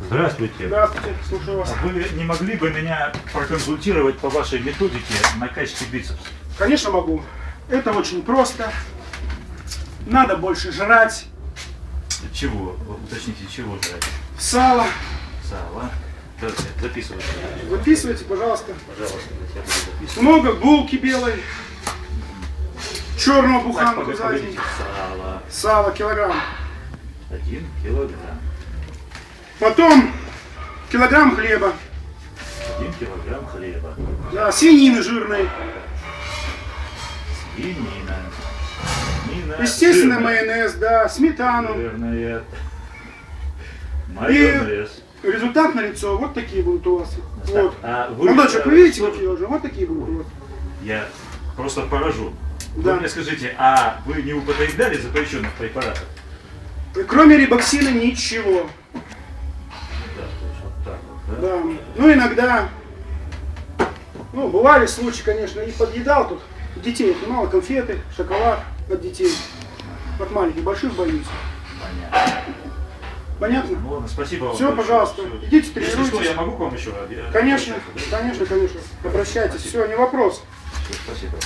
Здравствуйте. Здравствуйте, слушаю вас. Вы не могли бы меня проконсультировать по вашей методике накачки бицепса? Конечно могу. Это очень просто. Надо больше жрать. Чего? Уточните, чего жрать? Сало. Сало. Давайте, записывайте. Выписывайте, пожалуйста. Пожалуйста, я буду записывать. Много булки белой. Черного буханку за день. Сало. Сало килограмм. Один килограмм. Потом килограмм хлеба. Один килограмм хлеба. Да, свинины жирной. Свинина. Свинина Естественно, жирная. майонез, да, сметану. Жирная. Майонез. Результат на лицо. Вот такие будут у вас. Вот. А вы, Молодой человек, э, вы видите, какие уже? Вот такие будут у вас. Я просто поражу. Да. Вы мне скажите, а вы не употребляли запрещенных препаратов? Кроме рибоксина ничего. Ну, иногда, ну, бывали случаи, конечно, и подъедал тут. Детей мало конфеты, шоколад от детей. От маленьких, больших боюсь. Понятно. Понятно? Ну ладно, спасибо вам Все, большое. пожалуйста, Всё. идите Если что, тренируйтесь. я могу к вам еще? Конечно, конечно, конечно. Обращайтесь. Все, не вопрос. Спасибо.